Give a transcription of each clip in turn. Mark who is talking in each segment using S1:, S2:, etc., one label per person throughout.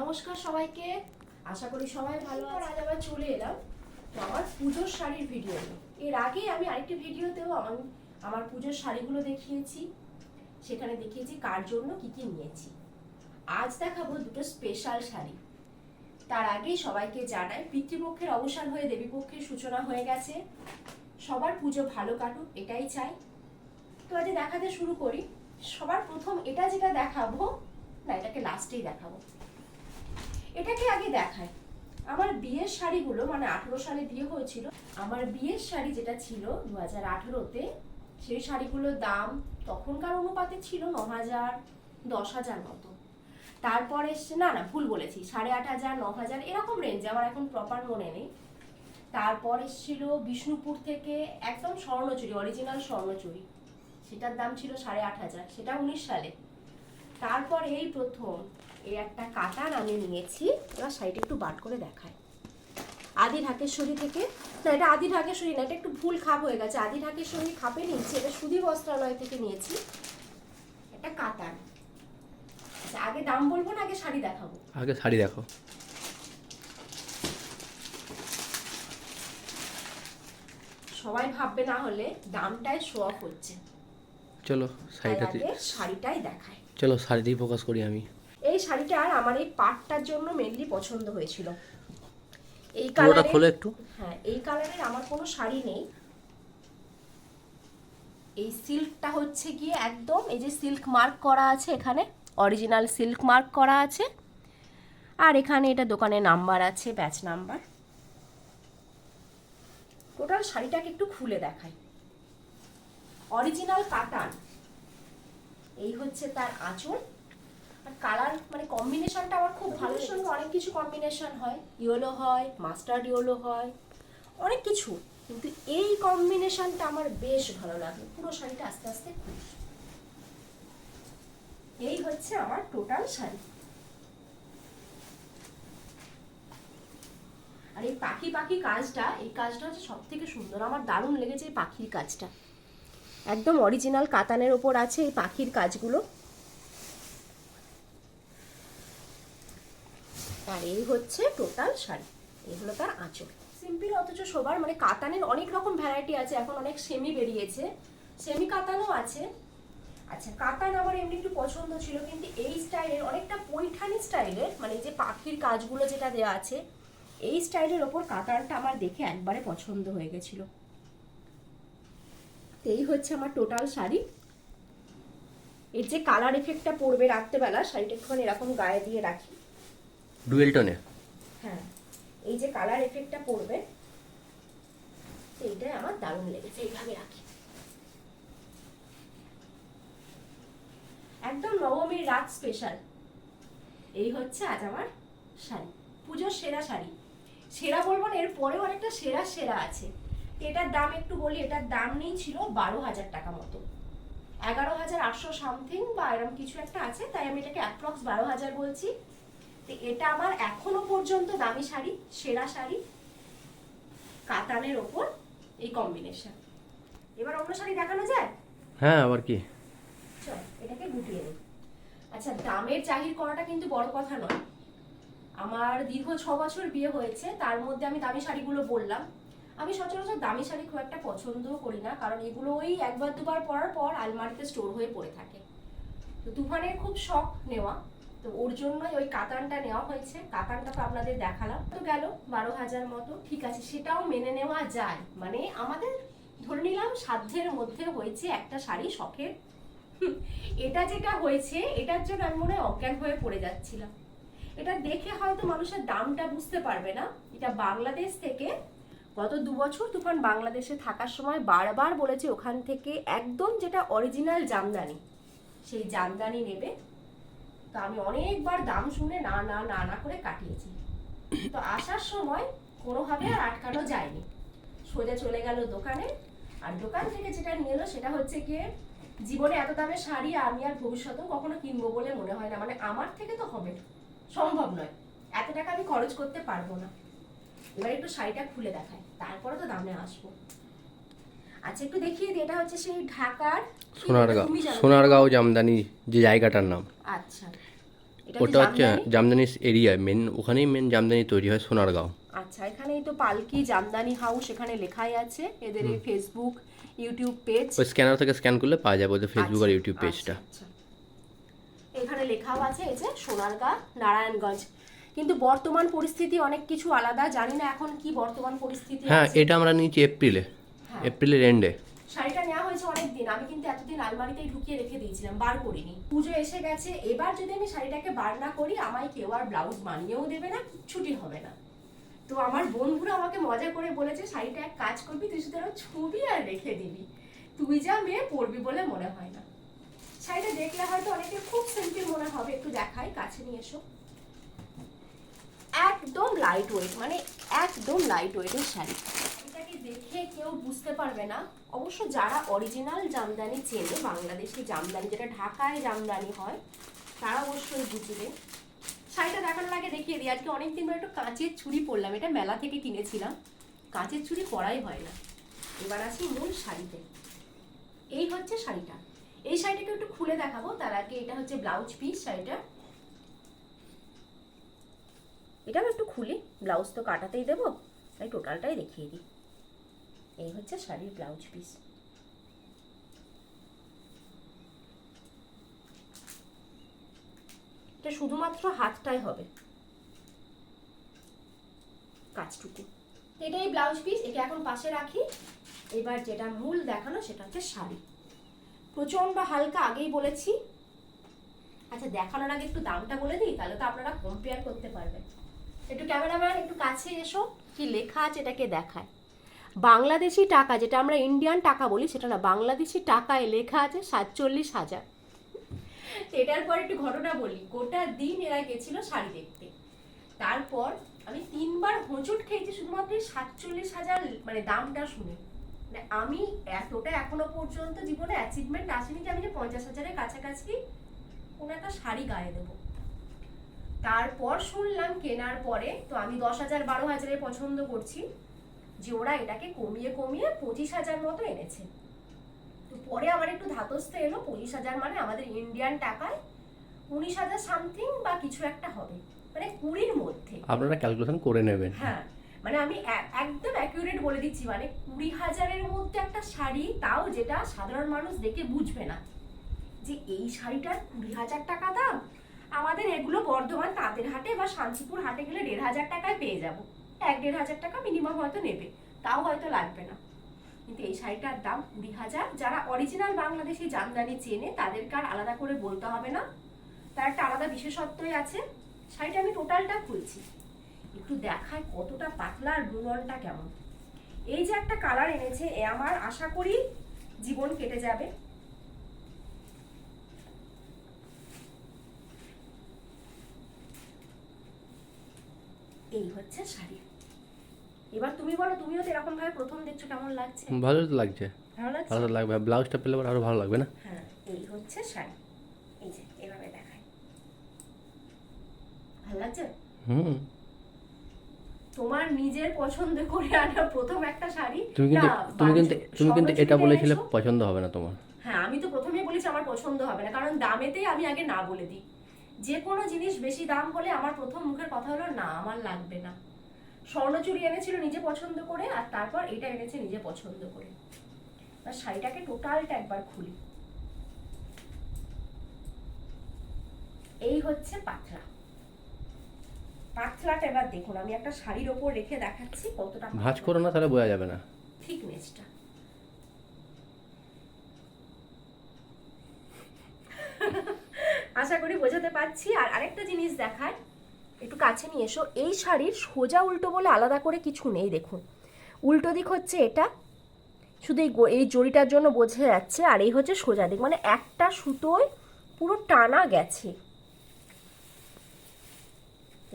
S1: নমস্কার সবাইকে। আশা করি সবাই ভালো আছে আজ আবার চলে এলাম তো আমার পুজোর শাড়ির ভিডিও এর আগে আমি আরেকটি ভিডিওতেও আমার আমার পুজোর শাড়িগুলো দেখিয়েছি। সেখানে দেখিয়েছি কার জন্য কি কি নিয়েছি। আজ দেখাবো দুটো স্পেশাল শাড়ি। তার আগেই সবাইকে জানাই, পিতৃপক্ষের অবসান হয়ে দেবীপক্ষের সূচনা হয়ে গেছে। সবার পুজো ভালো কাটুক, এটাই চাই। তো আজ দেখাতে শুরু করি। সবার প্রথম এটা যেটা দেখাবো, না, এটাকে লাস্টেই দেখাবো। এটাকে আগে দেখাই। আমার বিয়ের শাড়িগুলো মানে আঠেরো সালে বিয়ে হয়েছিল, আমার বিয়ের শাড়ি যেটা ছিল দু হাজার আঠেরোতে, সেই শাড়িগুলোর দাম তখনকার অনুপাতে ছিল ন হাজার দশ হাজার মতো। তারপরে এসছে, না না, ভুল বলেছি, সাড়ে আট হাজার ন হাজার এরকম রেঞ্জে আমার এখন প্রপার মনে নেই। তারপর এসেছিল বিষ্ণুপুর থেকে একদম স্বর্ণচুরি অরিজিনাল স্বর্ণচুরি। সেটার দাম ছিল সাড়ে আট হাজার সেটা উনিশ সালে। তারপর এই প্রথম এই একটা কাটার আমি নিয়েছি। এবার সাইডে একটু বাট করে দেখায় আদি ঢাকেশ্বরী থেকে। না এটা আদি ঢাকেশ্বরী না এটা একটু ভুল খাপ হয়ে গেছে। আদি ঢাকেশ্বরী খাপে নিয়েছি এটা সুধী বস্ত্রালয় থেকে নিয়েছি। একটা কাতান আচ্ছা আগে দাম বলব না আগে শাড়ি দেখাবো?
S2: আগে শাড়ি দেখো।
S1: সবাই ভাববে না হলে দামটাই শো অফ হচ্ছে।
S2: চলো শাড়িটাতে
S1: শাড়িটাই দেখায়
S2: চলো শাড়িতেই ফোকাস করি আমি।
S1: এই শাড়িটা আর আমার এই পাটটার জন্য মেনলি পছন্দ হয়েছিল। এই কালারে
S2: খোলো একটু।
S1: হ্যাঁ এই কালারের আমার কোনো শাড়ি নেই। এই সিল্কটা হচ্ছে গিয়ে একদম এই যে সিল্ক মার্ক করা আছে এখানে অরিজিনাল সিল্ক মার্ক করা আছে। আর এখানে এটা দোকানে নাম্বার আছে ব্যাচ নাম্বার। টোটাল শাড়িটাকে একটু খুলে দেখাই। অরিজিনাল কাতান এই হচ্ছে তার আঁচল। আর কালার মানে কম্বিনেশনটা আমার খুব ভালো সঙ্গে অনেক কিছু কম্বিনেশন হয়। ইয়েলো হয় মাস্টার্ড ইয়েলো হয় অনেক কিছু। কিন্তু এই কম্বিনেশনটা আমার বেশ ভালো লাগে। পুরো শাড়িটা আস্তে আস্তে খুলি। এই হচ্ছে আমার টোটাল শাড়ি। আর এই পাখি পাখি কাজটা এই কাজটা হচ্ছে সব থেকে সুন্দর। আমার দারুণ লেগেছে এই পাখির কাজটা। একদম অরিজিনাল কাতানের ওপর আছে এই পাখির কাজগুলো। আর এই হচ্ছে টোটাল শাড়ি। এই হলো তার আঁচল। সিম্পল অথচ সবার মানে কাতানের অনেক রকম ভ্যারাইটি আছে, এখন অনেক সেমি বেরিয়েছে। সেমি কাতানও আছে। আচ্ছা কাতান আমার এমনি একটু পছন্দ ছিল, কিন্তু এই স্টাইলের অনেকটা পৈঠানি স্টাইলের মানে যে পাখির কাজগুলো যেটা দেওয়া আছে, এই স্টাইলের ওপর কাতানটা আমার দেখে একবারে পছন্দ হয়ে গেছিল। এই হচ্ছে আমার টোটাল শাড়ি। এর যে কালার এফেক্টটা পড়বে রাত্রেবেলা, শাড়িটা একটুখানি এরকম গায়ে দিয়ে রাখি।
S2: ডুয়েল টোনে?
S1: হ্যাঁ। এই যে কালার এফেক্টটা পড়বে, সেইটাই আমার দারুণ লেগেছে, এইভাবে রাখি। একদম নবমীর রাত স্পেশাল এই হচ্ছে আজ আমার শাড়ি, পুজোর সেরা শাড়ি। সেরা বলব না, এর পরেও অনেকটা সেরা সেরা আছে। এটার দাম একটু বলি, এটার দাম নেই ছিল বারো হাজার টাকা মতো। এগারো হাজার আটশো সামথিং বা এরকম কিছু একটা আছে, তাই আমি এটাকে অ্যাপ্রক্স বারো হাজার বলছি। তো এটা আমার এখনও পর্যন্ত দামি শাড়ি সেরা শাড়ি কাতানের ওপর এই কম্বিনেশন এবার অন্য শাড়ি দেখানো যায়?
S2: হ্যাঁ আবার কি?
S1: চল এটাকে গুটিয়ে নিই আচ্ছা দামের জাহির করাটা কিন্তু বড় কথা নয়। আমার দীর্ঘ ছ বছর বিয়ে হয়েছে তার মধ্যে আমি দামি শাড়িগুলো বললাম। আমি সচরাচর দামি শাড়ি খুব একটা পছন্দ করি না কারণ এগুলো ওই একবার দুবার পরার পর আলমারিতে স্টোর হয়ে পড়ে থাকে। তো তুফানের খুব শখ নেওয়া। তো ওর জন্যই ওই কাতানটা নেওয়া হয়েছে। কাতানটা তো আপনাদের দেখালাম। তো গেল বারো হাজার মতো। ঠিক আছে, সেটাও মেনে নেওয়া যায়। মানে আমাদের ধরে নিলাম সাধ্যের মধ্যে হয়েছে একটা শাড়ি শখের। এটা যেটা হয়েছে, এটার জন্য আমি মনে হয় অজ্ঞান হয়ে পড়ে যাচ্ছিলাম। এটা দেখে হয়তো মানুষের দামটা বুঝতে পারবে না। এটা বাংলাদেশ থেকে গত দু বছর তুফান বাংলাদেশে থাকার সময় বারবার বলেছে ওখান থেকে একদম যেটা অরিজিনাল জামদানি, সেই জামদানি নেবে। তো আমি অনেকবার দাম শুনে না না না না করে কাটিয়েছি। তো আসার সময় কোনোভাবে আর আটকানো যায়নি। সোজা চলে গেল দোকানে। আর দোকান থেকে যেটা নিয়ে এলো সেটা হচ্ছে গিয়ে জীবনে এত দামের শাড়ি আমি আর ভবিষ্যতেও কখনো কিনবো বলে মনে হয় না। মানে আমার থেকে তো হবে। সম্ভব নয়। এত টাকা আমি খরচ করতে পারব না। এবার একটু শাড়িটা খুলে দেখায় তারপরে তো দামে আসব। আচ্ছা একটু দেখিয়ে দিই। এটা হচ্ছে সেই ঢাকার
S2: সোনারগাঁও। সোনারগাঁও জামদানি যে জায়গাটার নাম।
S1: আচ্ছা।
S2: ওটা হচ্ছে
S1: জামদানি?
S2: এরিয়া মেন ওখানেই মেন জামদানি তৈরি হয় সোনারগাঁও।
S1: আচ্ছা এখানেই তো পালকি জামদানি হাউস এখানে লেখাই আছে। এদের এই ফেসবুক ইউটিউব পেজ
S2: ওই স্ক্যানার থেকে স্ক্যান করলে পাওয়া যাবে ওদের ফেসবুক আর
S1: আচ্ছা,
S2: ইউটিউব পেজটা
S1: আচ্ছা, আচ্ছা। এখানে লেখাও আছে এই যে সোনারগাঁ নারায়ণগঞ্জ। কিন্তু বর্তমান পরিস্থিতি অনেক কিছু আলাদা জানি না এখন কি বর্তমান পরিস্থিতি
S2: হ্যাঁ এটা আমরা নিয়েছি এপ্রিলে। এপ্রিলের এন্ডে
S1: শাড়িটা নেওয়া হয়েছে অনেক দিন আমি কিন্তু এতদিন আলমারিতেই ঢুকিয়ে রেখে দিয়েছিলাম, বার করিনি। পুজো এসে গেছে, এবার যদি আমি শাড়িটাকে বার না করি, আমায় কেউ আর ব্লাউজ বানিয়েও দেবে না, ছুটি হবে না। তো আমার বন্ধুরা আমাকে মজা করে বলেছে, শাড়িটা এক কাজ করবি, তুই শুধু ছবি আর রেখে দিবি। তুই যা মেয়ে, পরবি বলে মনে হয় না। শাড়িটা দেখলে হয়তো অনেকে খুব সিম্পল মনে হবে, একটু দেখাই, কাছে নিয়ে এসো। একদম লাইট ওয়েট মানে একদম লাইট ওয়েটের শাড়ি। দেখে কেউ বুঝতে পারবে না। অবশ্য যারা অরিজিনাল জামদানি চেনে, বাংলাদেশি জামদানি, যেটা ঢাকায় জামদানি হয়, তারা অবশ্যই বুঝবে। শাড়িটা দেখানোর আগে দেখিয়ে দিই, আজকে অনেকদিন ধরে একটু কাঁচের ছুরি পরলাম। এটা মেলা থেকে কিনেছিলাম। কাঁচের ছুরি পরাই হয় না। এবার আসি মূল শাড়িতে। এই হচ্ছে শাড়িটা। এই শাড়িটাকে একটু খুলে দেখাবো। তার আগে এটা হচ্ছে ব্লাউজ পিস শাড়িটা। এটাও একটু খুলি। ব্লাউজ তো কাটাতেই দেবো। তাই টোটালটাই দেখিয়ে দিই। এই হচ্ছে শাড়ির ব্লাউজ পিস। এটা শুধুমাত্র হাতটাই হবে। কাজটুকু। এটাই ব্লাউজ পিস, একে এখন পাশে রাখি। এবার যেটা মূল দেখানো সেটা হচ্ছে শাড়ি। প্রচণ্ড হালকা আগেই বলেছি। আচ্ছা দেখানোর আগে একটু দামটা বলে দিই, তাহলে তো আপনারা কম্পেয়ার করতে পারবেন। একটু ক্যামেরাম্যান একটু কাছে এসো। কি লেখা আছে এটাকে দেখায়? বাংলাদেশি টাকা, যেটা আমরা ইন্ডিয়ান টাকা বলি, সেটা না, বাংলাদেশি টাকায় লেখা আছে সাতচল্লিশ হাজার। এটার পর একটু ঘটনা বলি, গোটা দিন এরা গেছিল শাড়ি দেখতে। তারপর আমি তিনবার হোঁচট খেয়েছি, শুধুমাত্র সাতচল্লিশ হাজার মানে দামটা শুনে। মানে আমি এতটা এখনও পর্যন্ত জীবনে অ্যাচিভমেন্ট আসেনি যে আমি যে পঞ্চাশ হাজারের কাছাকাছি কোনো একটা শাড়ি গায়ে দেবো। তারপর শুনলাম কেনার পরে, তো আমি দশ হাজার, বারো হাজারে পছন্দ করছি। যে ওরা এটাকে কমিয়ে কমিয়ে পঁচিশ হাজার মতো এনেছে। তো পরে আমার একটু ধাতস্থ এলো পঁচিশ হাজার মানে আমাদের ইন্ডিয়ান টাকায় উনিশ হাজার সামথিং বা কিছু একটা হবে মানে কুড়ির মধ্যে।
S2: আপনারা ক্যালকুলেশন করে নেবেন।
S1: হ্যাঁ মানে আমি একদম অ্যাকিউরেট বলে দিচ্ছি মানে কুড়ি হাজারের মধ্যে একটা শাড়ি তাও যেটা সাধারণ মানুষ দেখে বুঝবে না। যে এই শাড়িটার কুড়ি হাজার টাকা দাম আমাদের এগুলো বর্ধমান তাঁতের হাটে বা শান্তিপুর হাটে গেলে দেড় হাজার টাকায় পেয়ে যাব। এক দেড় হাজার টাকা মিনিমাম হয়তো নেবে। তাও হয়তো লাগবে না। কিন্তু এই শাড়িটার দাম কুড়ি হাজার। যারা অরিজিনাল বাংলাদেশি জামদানি চেনে, তাদেরকে আর আলাদা করে বলতে হবে না। তার একটা আলাদা বিশেষত্বই আছে। শাড়িটা আমি টোটালটা খুলছি। একটু দেখায় কতটা পাতলা আর বুননটা কেমন। এই যে একটা কালার এনেছে, এ আমার আশা করি জীবন কেটে যাবে। এই হচ্ছে শাড়ি। এবার তুমি বলো তুমিও তো এরকম ভাবে প্রথম দেখছ কেমন লাগছে?
S2: ভালো তো লাগছে।
S1: ভালো লাগছে?
S2: ভালো লাগবে। ব্লাউজটা পেলে আরও ভালো লাগবে না?
S1: হ্যাঁ এই হচ্ছে শাড়ি। এই যে এভাবে দেখায় ভালো লাগছে?
S2: হুম।
S1: তোমার নিজের পছন্দ করে আনা প্রথম একটা শাড়ি?
S2: তুমি কিন্তু
S1: না,
S2: তুমি কিন্তু তুমি কিন্তু এটা বলেছিলে পছন্দ হবে না তোমার।
S1: হ্যাঁ আমি তো প্রথমেই বলেছি আমার পছন্দ হবে না কারণ দামেতেই আমি আগে না বলে দিই। যে কোনো জিনিস বেশি দাম হলে আমার প্রথম মুখের কথা হলো না আমার লাগবে না। স্বর্ণচুরি এনেছিল নিজে পছন্দ করে আর তারপর এটা এনেছে নিজে পছন্দ করে। আর শাড়িটাকে টোটালটা একবার খুলি। এই হচ্ছে পাতলা। পাতলাটা এবার দেখুন আমি একটা শাড়ির ওপর রেখে দেখাচ্ছি কতটা
S2: ভাঁজ করো না তাহলে বোঝা যাবে না।
S1: থিকনেসটা আশা করি বোঝাতে পারছি। আর আরেকটা জিনিস দেখায় একটু কাছে নিয়ে এসো। এই শাড়ির সোজা উল্টো বলে আলাদা করে কিছু নেই দেখুন। উল্টো দিক হচ্ছে এটা। শুধু এই এই জড়িটার জন্য বোঝা যাচ্ছে আর এই হচ্ছে সোজা দিক। মানে একটা সুতোয় পুরো টানা গেছে।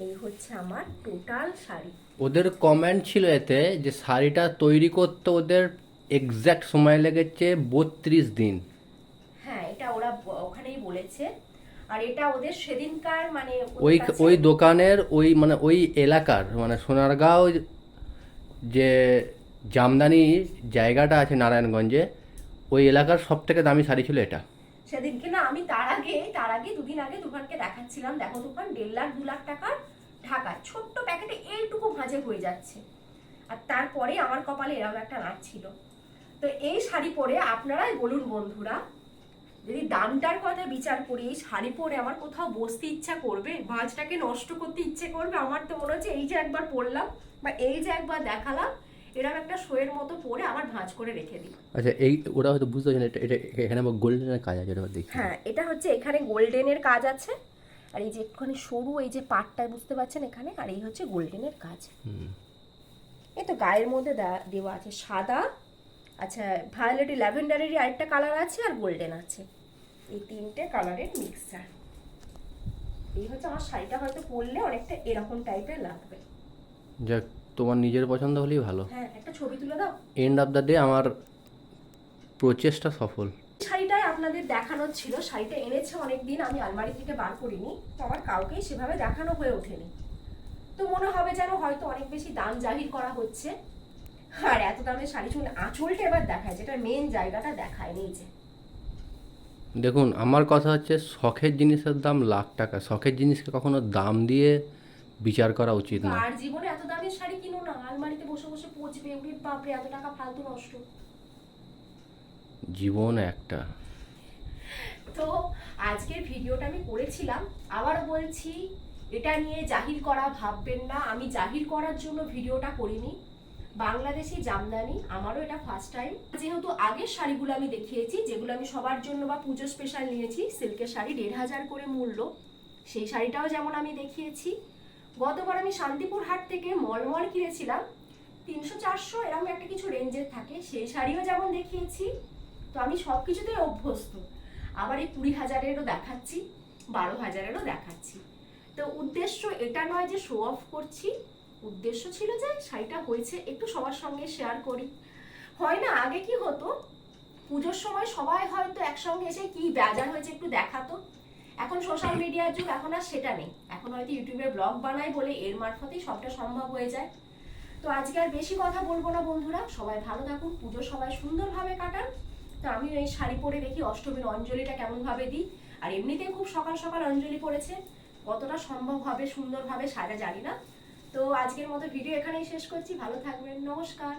S1: এই হচ্ছে আমার টোটাল শাড়ি।
S2: ওদের কমেন্ট ছিল এতে যে শাড়িটা তৈরি করতে ওদের এক্স্যাক্ট সময় লেগেছে বত্রিশ দিন।
S1: হ্যাঁ এটা ওরা ওখানেই বলেছে। আর এটা ওদের সেদিনকার মানে
S2: ওই ওই দোকানের ওই মানে ওই এলাকার মানে সোনারগাঁও যে জামদানি জায়গাটা আছে নারায়ণগঞ্জে ওই এলাকার সব থেকে দামি শাড়ি ছিল এটা।
S1: সেদিনকে না আমি তার আগে তার আগে দুদিন আগে তুফানকে দেখাচ্ছিলাম। দেখো তুফান দেড় লাখ দু লাখ টাকার ঢাকা। ছোট্ট প্যাকেটে এইটুকু ভাঁজে হয়ে যাচ্ছে। আর তারপরে আমার কপালে এরকম একটা নাচ ছিল। তো এই শাড়ি পরে আপনারাই বলুন বন্ধুরা যদি দামটার কথা বিচার করি এই শাড়ি পরে আমার কোথাও বসতে ইচ্ছা করবে ভাঁজটাকে নষ্ট করতে ইচ্ছে করবে আমার তো মনে হচ্ছে এই যে একবার পরলাম বা এই যে একবার দেখালাম এরকম একটা শোয়ের মতো পরে আমার ভাঁজ করে রেখে দিই।
S2: আচ্ছা এই ওরা হয়তো বুঝতে পারছে না এটা এটা এখানে আমার গোল্ডেনের কাজ আছে দেখি।
S1: হ্যাঁ এটা হচ্ছে এখানে গোল্ডেনের কাজ আছে। আর এই যে একটুখানি সরু এই যে পাটটা বুঝতে পারছেন এখানে আর এই হচ্ছে গোল্ডেনের কাজ।
S2: হুম।
S1: এই তো গায়ের মধ্যে দেওয়া আছে সাদা আচ্ছা ভায়োলেট ল্যাভেন্ডারেরই আরেকটা কালার আছে আর গোল্ডেন আছে। এই তিনটে কালারের মিক্সচার এই হচ্ছে আমার শাড়িটা হয়তো পরলে অনেকটা এরকম টাইপের লাগবে।
S2: যাক তোমার নিজের পছন্দ হলেই ভালো।
S1: হ্যাঁ একটা ছবি তুলে দাও।
S2: এন্ড অফ দ্য ডে আমার প্রচেষ্টা সফল।
S1: শাড়িটাই আপনাদের দেখানোর ছিল। শাড়িটা এনেছে অনেক দিন আমি আলমারি থেকে বার করিনি। তো আমার কাউকেই সেভাবে দেখানো হয়ে ওঠেনি। তো মনে হবে যেন হয়তো অনেক বেশি দাম জাহির করা হচ্ছে। আর এত দামের শাড়ি চুল আঁচলটা এবার দেখায় যেটা মেন জায়গাটা দেখায় যে
S2: দেখুন আমার কথা হচ্ছে শখের জিনিসের দাম লাখ টাকা। শখের জিনিসকে কখনো দাম দিয়ে বিচার করা উচিত না।
S1: আর জীবনে এত দামের শাড়ি কিনো না? আলমারিতে বসে বসে পচবে বাপরে এত টাকা ফালতু নষ্ট।
S2: জীবন একটা।
S1: তো আজকের ভিডিওটা আমি করেছিলাম। আবার বলছি এটা নিয়ে জাহির করা ভাববেন না। আমি জাহির করার জন্য ভিডিওটা করিনি। বাংলাদেশি জামদানি, আমারও এটা ফার্স্ট টাইম যেহেতু আগের শাড়িগুলো আমি দেখিয়েছি, যেগুলো আমি সবার জন্য বা পুজো স্পেশাল নিয়েছি, সিল্কের শাড়ি দেড় হাজার করে মূল্য। সেই শাড়িটাও যেমন আমি দেখিয়েছি। গতবার আমি শান্তিপুর হাট থেকে মলমল কিনেছিলাম। তিনশো চারশো এরকম একটা কিছু রেঞ্জের থাকে, সেই শাড়িও যেমন দেখিয়েছি। তো আমি সব কিছুতেই অভ্যস্ত। আবার এই কুড়ি হাজারেরও দেখাচ্ছি, বারো হাজারেরও দেখাচ্ছি। তো উদ্দেশ্য এটা নয় যে শো অফ করছি। উদ্দেশ্য ছিল যে শাড়িটা হয়েছে, একটু সবার সঙ্গে শেয়ার করি। হয় না, আগে কি হতো, পুজোর সময় সবাই হয়তো একসঙ্গে এসে কি বাজার হয়েছে একটু দেখাতো। এখন সোশ্যাল মিডিয়ার যুগ, এখন আর সেটা নেই। এখন হয়তো ইউটিউবে ব্লগ বানাই বলে এর মারফতেই সবটা সম্ভব হয়ে যায়। তো আজকে আর বেশি কথা বলব না বন্ধুরা, সবাই ভালো থাকুন পুজো সবাই সুন্দরভাবে কাটান। তো আমি এই শাড়ি পরে দেখি, অষ্টমীর অঞ্জলিটা কেমনভাবে দিই। আর এমনিতেই খুব সকাল সকাল অঞ্জলি পড়েছে, কতটা সম্ভব হবে সুন্দরভাবে সাজা জানি না। তো আজকের মতো ভিডিও এখানেই শেষ করছি। ভালো থাকবেন। নমস্কার।